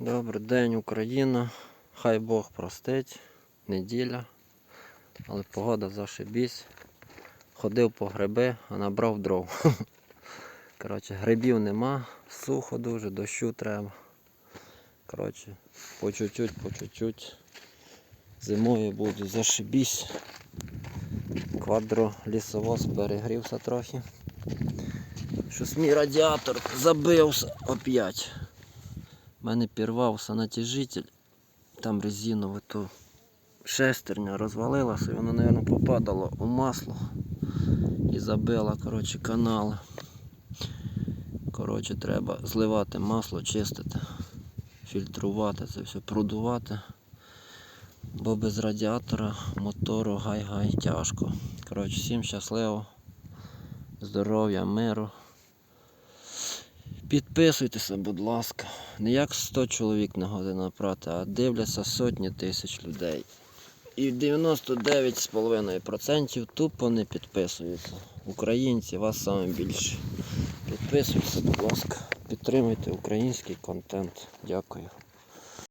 Добрий день, Україна. Хай Бог простить. Неділя. Але погода зашибісь. Ходив по гриби, а набрав дров. Коротше, грибів нема, сухо дуже, дощу треба. Коротше, по чуть-чуть, по чуть-чуть. Зимою буде зашибісь. Квадро лісовоз перегрівся трохи. Щось мій радіатор забився опять. Мене пірвався натяжитель. Там резинове ту шестерня розвалилася і воно, мабуть, попадало у масло і забило коротше, канали. Коротше, треба зливати масло, чистити, фільтрувати це все, продувати. Бо без радіатора мотору гай-гай тяжко. Коротше, всім щасливо, здоров'я, миру. Підписуйтеся, будь ласка. Не як 100 чоловік на годину прати, а дивляться сотні тисяч людей. І 99,5% тупо не підписуються. Українці, вас саме більше. Підписуйтеся, будь ласка. Підтримуйте український контент. Дякую.